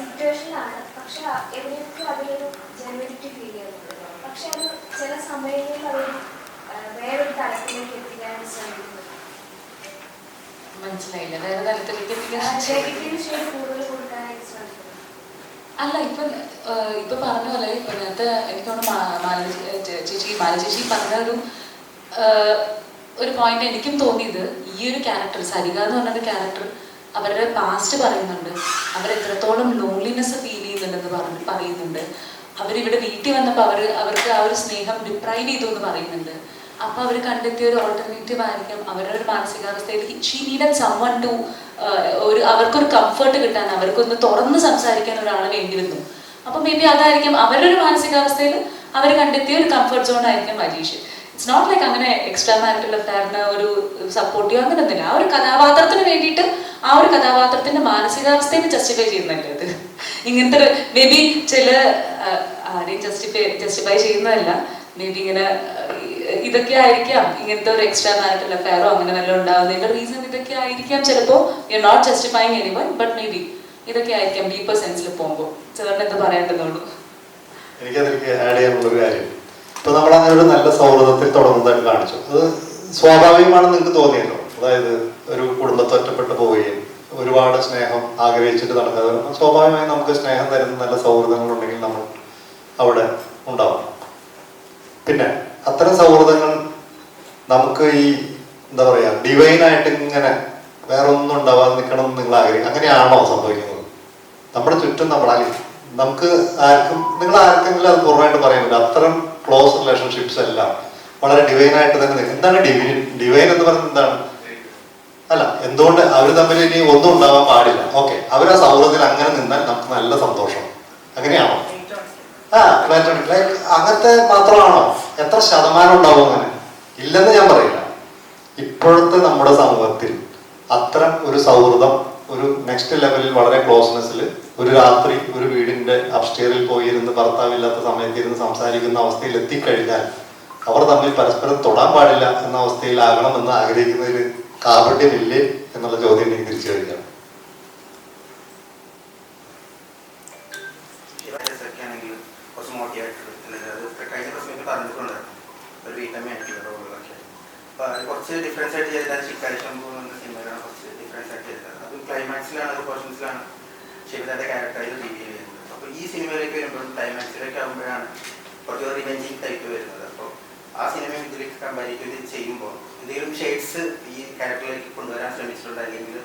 സിറ്റുവേഷനിലാണ് പക്ഷെ എവിടെയൊക്കെ അതിലൊരു ജനുവിറ്റി ഫീൽ ചെയ്യുന്നുണ്ട് പക്ഷെ അത് ചില സമയങ്ങളിൽ അവർ വേറൊരു തലത്തിലേക്ക് എത്തിക്കാൻ ശ്രമിക്കുന്നു. മനസ്സിലായില്ല. വേറെ തലത്തിലേക്ക് എത്തിക്കാൻ കൂടുതൽ കൊടുക്കാനായിട്ട് ശ്രമിക്കുന്നു. അല്ല ഇപ്പൊ ഇപ്പൊ പറഞ്ഞ പോലെ ഇപ്പൊ നേരത്തെ എനിക്ക് തോന്നുന്നു ചേച്ചി മാല ചേച്ചി പറഞ്ഞ ഒരു ഒരു പോയിന്റ് എനിക്കും തോന്നിയത് ഈ ഒരു ക്യാരക്ടർ സരിക എന്ന് പറഞ്ഞ ഒരു ക്യാരക്ടർ അവരുടെ പാസ്റ്റ് പറയുന്നുണ്ട്. അവർ എത്രത്തോളം ലോൺലിനെസ് ഫീൽ ചെയ്യുന്നുണ്ടെന്ന് പറഞ്ഞ് പറയുന്നുണ്ട്. അവരിവിടെ വീട്ടിൽ വന്നപ്പോൾ അവർ അവർക്ക് ആ ഒരു സ്നേഹം ഡിപ്രൈവ് ചെയ്തു എന്ന് പറയുന്നുണ്ട്. അപ്പോൾ അവർ കണ്ടെത്തിയ ഒരു ഓൾട്ടർനേറ്റീവ് ആയിരിക്കും അവരുടെ ഒരു മാനസികാവസ്ഥയിൽ ഷീ നീഡഡ് വൺ ടു ഒരു അവർക്കൊരു കംഫർട്ട് കിട്ടാൻ അവർക്കൊന്ന് തുറന്ന് സംസാരിക്കാൻ ഒരാൾ വേണ്ടി വന്നു. അപ്പൊ മേ ബി അതായിരിക്കും അവരുടെ ഒരു മാനസികാവസ്ഥയിൽ അവർ കണ്ടെത്തിയ ഒരു കംഫർട്ട് സോൺ ആയിരിക്കും മജീഷ്. ഇറ്റ്സ് നോട്ട് ലൈക്ക് അങ്ങനെ എക്സ്ട്രാ മാരിറ്റൽ അഫയറിന് ഒരു സപ്പോർട്ട് അങ്ങനെ ഒന്നുമില്ല. ആ ഒരു കഥാപാത്രത്തിന് വേണ്ടിയിട്ട് ആ ഒരു കഥാപാത്രത്തിന്റെ മാനസികാവസ്ഥയെ ജസ്റ്റിഫൈ ചെയ്യുന്നല്ലേ അത് ഇങ്ങനത്തെ ഒരു മേ ബി ചില ആരെയും ജസ്റ്റിഫൈ ജസ്റ്റിഫൈ ചെയ്യുന്നതല്ല. മേ ബി ഇങ്ങനെ ഇതൊക്കെ ആയിരിക്കാം. ഇങ്ങനത്തെ ഒരു എക്സ്ട്രാ മാരിറ്റൽ അഫയറോ അങ്ങനെ വല്ലതും ഉണ്ടാവുന്നതിന്റെ റീസൺ ഇതൊക്കെ ആയിരിക്കാം ചിലപ്പോൾ you are not justifying anyone but maybe ഇതൊക്കെ ആയിരിക്കാം. ഡീപ്പർ സെൻസിൽ പോകുമ്പോൾ ചേർന്ന് എന്ത് പറയേണ്ടതുള്ളൂ എനിക്കതിലേക്ക് ആഡ് ചെയ്യാനുള്ള ഒരു കാര്യം. ഇപ്പൊ നമ്മൾ അങ്ങനെ ഒരു നല്ല സൗഹൃദത്തിൽ തുടങ്ങുന്നതായിട്ട് കാണിച്ചു. അത് സ്വാഭാവികമാണ് നിങ്ങൾക്ക് തോന്നിയല്ലോ. അതായത് ഒരു കുടുംബത്തെ ഒറ്റപ്പെട്ടു പോവുകയും ഒരുപാട് സ്നേഹം ആഗ്രഹിച്ചിട്ട് നടക്കാതെ സ്വാഭാവികമായി നമുക്ക് സ്നേഹം തരുന്ന നല്ല സൗഹൃദങ്ങൾ ഉണ്ടെങ്കിൽ നമ്മൾ അവിടെ ഉണ്ടാവും. പിന്നെ അത്തരം സൗഹൃദങ്ങൾ നമുക്ക് ഈ എന്താ പറയാ ഡിവൈൻ ആയിട്ട് ഇങ്ങനെ വേറെ ഒന്നും ഉണ്ടാവാതെ നിൽക്കണം എന്ന് നിങ്ങൾ ആഗ്രഹിക്കും അങ്ങനെയാണോ സംഭവിക്കുന്നത്? നമ്മുടെ ചുറ്റും നമ്മൾ നമുക്ക് ആർക്കും നിങ്ങൾ ആർക്കെങ്കിലും അത് പൂർണമായിട്ട് പറയാൻ പറ്റില്ല അത്തരം ക്ലോസ് റിലേഷൻഷിപ്സ് എല്ലാം വളരെ ഡിവൈൻ ആയിട്ട് തന്നെ എന്താണ് ഡിവൈൻ ഡിവൈൻ എന്ന് പറയുന്നത് എന്താണ്? അല്ല എന്തുകൊണ്ട് അവർ തമ്മിൽ ഇനി ഒന്നും ഉണ്ടാവാൻ പാടില്ല. ഓക്കെ അവർ ആ സൗഹൃദത്തിൽ അങ്ങനെ നിന്നാൽ നമുക്ക് നല്ല സന്തോഷം. അങ്ങനെയാണോ? ആ ലൈക്ക് അങ്ങനത്തെ മാത്രമാണോ? എത്ര ശതമാനം ഉണ്ടാവും അങ്ങനെ? ഇല്ലെന്ന് ഞാൻ പറയില്ല. ഇപ്പോഴത്തെ നമ്മുടെ സമൂഹത്തിൽ അത്തരം ഒരു സൗഹൃദം ഒരു നെക്സ്റ്റ് ലെവലിൽ വളരെ ക്ലോസ്നെസ്സിൽ ഒരു രാത്രി ഒരു വീടിന്റെ അപ്സ്റ്റേറിൽ പോയി ഇരുന്ന് ഭർത്താവില്ലാത്ത സമയത്ത് ഇരുന്ന് സംസാരിക്കുന്ന അവസ്ഥയിൽ എത്തിക്കഴിഞ്ഞാൽ അവർ തമ്മിൽ പരസ്പരം തൊടാൻ പാടില്ല എന്ന അവസ്ഥയിലാകണം എന്ന് ആഗ്രഹിക്കുന്നതിൽ കാപട്യമില്ലേ എന്നുള്ള ചോദ്യം എനിക്ക് തിരിച്ചു ആണെങ്കിൽ കുറച്ച് ഡിഫറൻസ് ആയിട്ട് ചെയ്തത്. അത് ക്ലൈമാക്സിലാണ് അപ്പൊ ഈ സിനിമയിലേക്ക് വരുമ്പോൾ ക്ലൈമാക്സിലേക്ക് ആകുമ്പോഴാണ് കുറച്ച് റിവെഞ്ചിങ് ടൈപ്പ് വരുന്നത്. അപ്പോൾ ആ സിനിമ ഇതിലേക്ക് കമ്പാരിറ്റീവ് ചെയ്യുമ്പോൾ എന്തെങ്കിലും ഷെയ്ഡ്സ് ഈ ക്യാരക്ടറിലേക്ക് കൊണ്ടുവരാൻ ശ്രമിച്ചിട്ടുണ്ട്? അല്ലെങ്കിൽ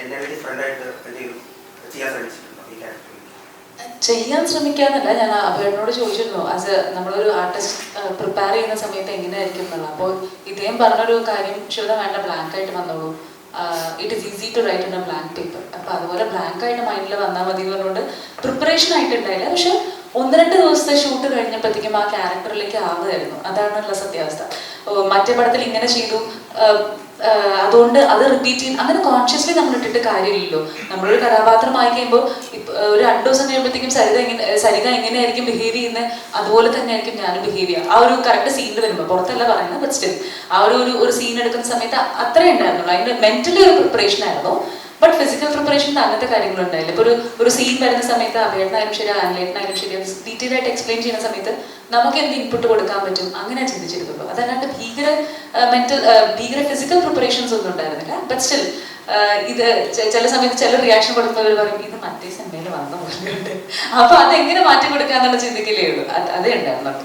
എന്തെങ്കിലും ഡിഫറെന്റ് ആയിട്ട് എന്തെങ്കിലും ചെയ്യാൻ ശ്രമിച്ചിട്ടുണ്ടോ ഈ ക്യാരക്ടർ ചെയ്യാൻ ശ്രമിക്കാന്നല്ല ഞാൻ അഭയനോട് ചോദിച്ചിരുന്നു ആസ് നമ്മളൊരു ആർട്ടിസ്റ്റ് പ്രിപ്പയർ ചെയ്യുന്ന സമയത്ത് എങ്ങനെയായിരിക്കും? എന്നുള്ളത് അപ്പോൾ ഇദ്ദേഹം പറഞ്ഞൊരു കാര്യം ശിവത വേണ്ട ബ്ലാങ്ക് ആയിട്ട് വന്നോളൂ. It is easy to write in a blank paper അപ്പോൾ അതുപോലെ ബ്ലാങ്ക് ആയിട്ട് മൈൻഡിൽ വന്നാൽ മതി പറഞ്ഞുകൊണ്ട് പ്രിപ്പറേഷൻ ആയിട്ടുണ്ടായില്ല. പക്ഷെ ഒന്ന് രണ്ട് ദിവസത്തെ ഷൂട്ട് കഴിഞ്ഞപ്പോഴത്തേക്കും ആ ക്യാരക്ടറിലേക്ക് ആവുമായിരുന്നു അതാണുള്ള സത്യാവസ്ഥ. മറ്റേ പടത്തിൽ ഇങ്ങനെ ചെയ്തു. അതുകൊണ്ട് അത് റിപ്പീറ്റ് ചെയ്യും അങ്ങനെ കോൺഷ്യസ്ലി നമ്മൾ ഇട്ടിട്ട് കാര്യമില്ലല്ലോ. നമ്മളൊരു കഥാപാത്രമായി കഴിയുമ്പോൾ ഒരു രണ്ടു ദിവസം കഴിയുമ്പോഴത്തേക്കും സരിത എങ്ങനെ സരിത എങ്ങനെയായിരിക്കും ബിഹേവ് ചെയ്യുന്നത് അതുപോലെ തന്നെ ആയിരിക്കും ഞാനും ബിഹേവ് ചെയ്യുക. ആ ഒരു കറക്റ്റ് സീനിൽ വരുമ്പോൾ പുറത്തല്ല പറയുന്നത് ബട്ട് ആ ഒരു ഒരു സീൻ എടുക്കുന്ന സമയത്ത് അത്രേ ഉണ്ടായിരുന്നുള്ളൂ. അതിന്റെ മെന്റലി ഒരു പ്രിപ്പറേഷൻ ആയിരുന്നു. ബട്ട് ഫിസിക്കൽ പ്രിപ്പറേഷൻ അങ്ങനത്തെ കാര്യങ്ങളുണ്ടായില്ല ഇപ്പോൾ ഒരു ഒരു സീൻ വരുന്ന സമയത്ത് അഭേട്ടനായാലും ശരി ആൻലേട്ടനായാലും ശരി ഡീറ്റെയിൽ ആയിട്ട് എക്സ്പ്ലെയിൻ ചെയ്യുന്ന സമയത്ത് നമുക്ക് എന്ത് ഇൻപുട്ട് കൊടുക്കാൻ പറ്റും? അങ്ങനെ ചിന്തിച്ചിരുന്നുള്ളൂ അതല്ലാണ്ട് ഭീകര മെന്റൽ ഭീകര ഫിസിക്കൽ പ്രിപ്പറേഷൻസ് ഒന്നും ഉണ്ടായിരുന്നില്ല. ബട്ട് സ്റ്റിൽ ഇത് ചില സമയത്ത് ചില റിയാക്ഷൻ കൊടുക്കുന്നവർ പറയും ഇത് മറ്റേ സിനിമയിൽ വന്ന പോലെയുണ്ട് അപ്പൊ അതെങ്ങനെ മാറ്റി കൊടുക്കാന്നുള്ള ചിന്തിക്കലേ ഉള്ളൂ. അതേ ഉണ്ടായിരുന്നുള്ളൂ.